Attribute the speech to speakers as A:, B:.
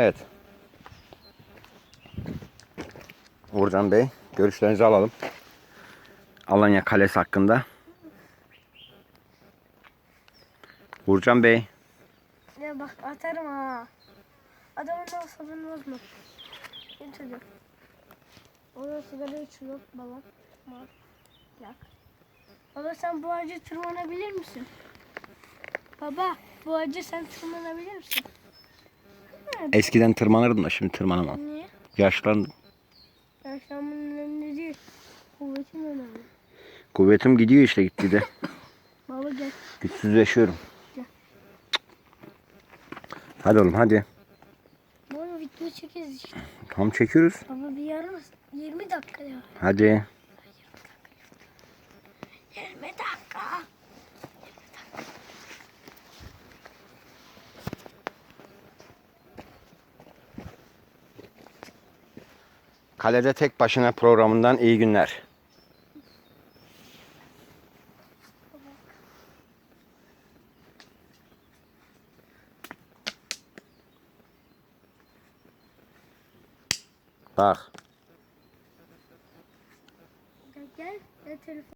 A: Evet. Uğurcan Bey, görüşlerinizi alalım. Alanya Kalesi hakkında. Uğurcan Bey,
B: Ya bak atarım ha. Adamın da sabun bozma. Çocuk. Orada sigara içiyor baba. Yak. Baba sen bu ağaca tırmanabilir misin? Baba bu ağaca sen tırmanabilir misin?
A: Eskiden tırmanırdım da şimdi tırmanamam.
B: Niye?
A: Yaşlandım.
B: Yaşlanmanın önemli değil. Kuvvetin önemli.
A: Kuvvetim gidiyor işte gitti de.
B: Baba gel.
A: Güçsüzleşiyorum.
B: Gel.
A: Hadi oğlum hadi.
B: Baba video çekeriz işte.
A: Tam çekiyoruz.
B: Baba bir yarım 20 dakika ya.
A: Hadi.
B: 20 dakika.
A: Kalede tek başına programından iyi günler. Bak.
B: Gel gel. Gel telefon.